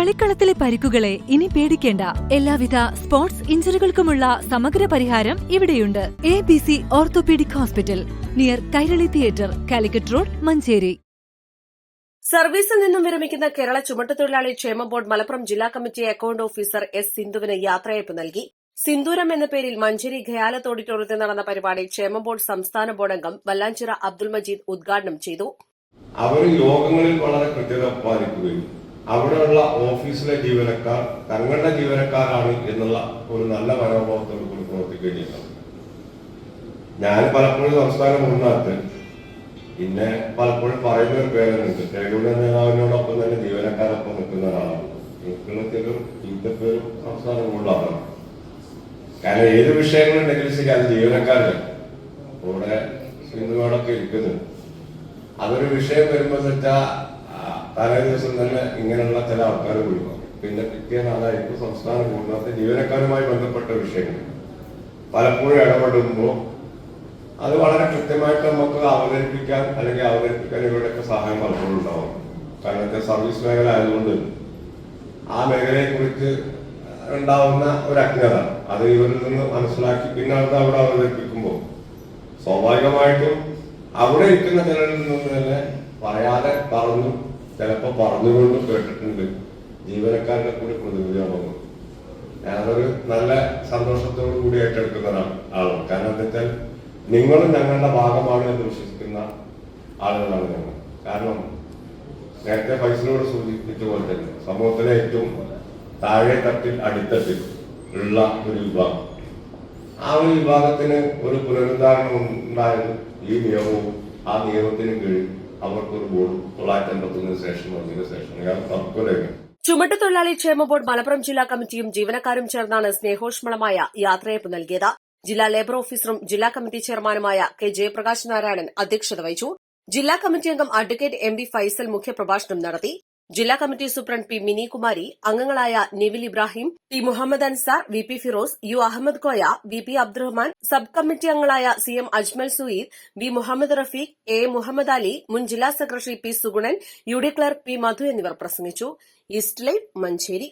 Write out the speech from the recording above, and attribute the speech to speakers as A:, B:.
A: കളിക്കളത്തിലെ പരിക്കുകളെ ഇനി പേടിക്കേണ്ട. എല്ലാവിധ സ്പോർട്സ് ഇഞ്ചറികൾക്കുമുള്ള സമഗ്ര പരിഹാരം ഇവിടെയുണ്ട്. A B C orthopaedic hospital near Kairali theatre Calicut road Manjeri.
B: സർവീസിൽ നിന്നും വിരമിക്കുന്ന കേരള ചുമട്ടുതൊഴിലാളി ക്ഷേമ ബോർഡ് മലപ്പുറം ജില്ലാ കമ്മിറ്റി അക്കൌണ്ട് ഓഫീസർ എസ് സിന്ധുവിന് യാത്രയയപ്പ് നൽകി. സിന്ദൂരം എന്ന പേരിൽ മഞ്ചേരി ഖയാലത്ത് ഓഡിറ്റോറിയത്തിൽ നടന്ന പരിപാടി ക്ഷേമ ബോർഡ് സംസ്ഥാന ബോർഡ് അംഗം വല്ലാഞ്ചിറ അബ്ദുൾ മജീദ് ഉദ്ഘാടനം ചെയ്തു.
C: അവർ യോഗങ്ങളിൽ വളരെ കൃത്യത പാലിക്കുകയും അവിടെയുള്ള ഓഫീസിലെ ജീവനക്കാർ തങ്ങളുടെ ജീവനക്കാരാണ് എന്നുള്ള ഒരു നല്ല മനോഭാവത്തോട് കൂടി പ്രവർത്തിക്കുകയും ഞാൻ പലപ്പോഴും സംസ്ഥാന മുന്നാത്ത് പിന്നെ പലപ്പോഴും പറയുന്ന ഒരു പേരുണ്ട്. ട്രേഡ് നേതാവിനോടൊപ്പം തന്നെ ജീവനക്കാരൊപ്പം നിൽക്കുന്ന ഒരാളാണ്. നിൽക്കുന്നതിലും ഇന്നത്തെ പേരും സംസ്ഥാന മുകളിലാണ് കാരണം ഏത് വിഷയങ്ങളുണ്ടെങ്കിലും ശരി അത് ജീവനക്കാരല്ല ഇവിടെ ഇരിക്കുന്നത് അതൊരു വിഷയം വരുമ്പോൾ വെച്ചാൽ തലേ ദിവസം തന്നെ ഇങ്ങനെയുള്ള ചില ആൾക്കാർ വിളിക്കും പിന്നെ പിറ്റേ നാളായിരിക്കും സംസ്ഥാന കൂടുന്നത് ജീവനക്കാരുമായി ബന്ധപ്പെട്ട വിഷയങ്ങൾ. പലപ്പോഴും ഇടപെടുമ്പോൾ അത് വളരെ കൃത്യമായിട്ട് നമുക്ക് അവതരിപ്പിക്കാൻ അല്ലെങ്കിൽ അവതരിപ്പിക്കാൻ ഇവരുടെയൊക്കെ സഹായം പലപ്പോഴും ഉണ്ടാവും കാരണം സർവീസ് മേഖല ആയതുകൊണ്ട് ആ മേഖലയെ കുറിച്ച് ഉണ്ടാവുന്ന ഒരു അജ്ഞത അത് ഇവരിൽ നിന്ന് മനസ്സിലാക്കി പിന്നെ അത് അവിടെ അവതരിപ്പിക്കുമ്പോൾ സ്വാഭാവികമായിട്ടും അവിടെ ഇരിക്കുന്ന ചിലരിൽ നിന്ന് തന്നെ പറയാതെ പറഞ്ഞു ചിലപ്പോൾ പറഞ്ഞുകൊണ്ടും കേട്ടിട്ടുണ്ട്. ജീവനക്കാരുടെ കൂടി പ്രതിനിധിയാണെന്ന് ഞാനൊരു നല്ല സന്തോഷത്തോടു കൂടി ഏറ്റെടുക്കുന്ന ആളാണ്. കാരണം എന്താ വെച്ചാൽ നിങ്ങളും ഞങ്ങളുടെ ഭാഗമാണ് എന്ന് വിശ്വസിക്കുന്ന ആളുകളാണ് ഞങ്ങൾ. കാരണം നേരത്തെ ഫൈസലോട് സൂചിപ്പിച്ച പോലെ തന്നെ സമൂഹത്തിലെ ഏറ്റവും താഴെ തട്ടിൽ അടിത്തട്ടിൽ ഉള്ള ഒരു വിഭാഗം. ആ ഒരു വിഭാഗത്തിന് ഒരു പുനരുദ്ധാരണം ഉണ്ടായത് ഈ നിയമവും ആ നിയമത്തിന് കീഴിൽ അവർക്കൊരു ബോർഡ് തൊള്ളായിരത്തി അമ്പത്തി ഒന്നിന് ശേഷം. വന്നതിന് ശേഷം ഞാൻ തർക്കമില്ല
B: ചുമട്ടുതൊഴിലാളി ക്ഷേമ ബോർഡ് മലപ്പുറം ജില്ലാ കമ്മിറ്റിയും ജീവനക്കാരും ചേർന്നാണ് സ്നേഹോഷ്മളമായ യാത്രയപ്പ് നൽകിയത്. ജില്ലാ ലേബർ ഓഫീസറും ജില്ലാ കമ്മിറ്റി ചെയർമാനുമായ കെ ജയപ്രകാശ് നാരായണൻ അധ്യക്ഷത വഹിച്ചു. ജില്ലാ കമ്മിറ്റി അംഗം അഡ്വക്കേറ്റ് എം ബി ഫൈസൽ മുഖ്യപ്രഭാഷണം നടത്തി. ജില്ലാ committee superintendent P Mini Kumari അംഗങ്ങളായ Nivil Ibrahim T Muhammad Ansar V P Firoz U Ahammed Koya V P Abdurahman sub committee അംഗങ്ങളായ C M Ajmal Suyeed V Muhammad Rafeeq A Muhammad Ali മുൻ ജില്ലാ secretary P Sugunan U D clerk P Madhu എന്നിവർ പ്രസംഗിച്ചു. East live Manjeri.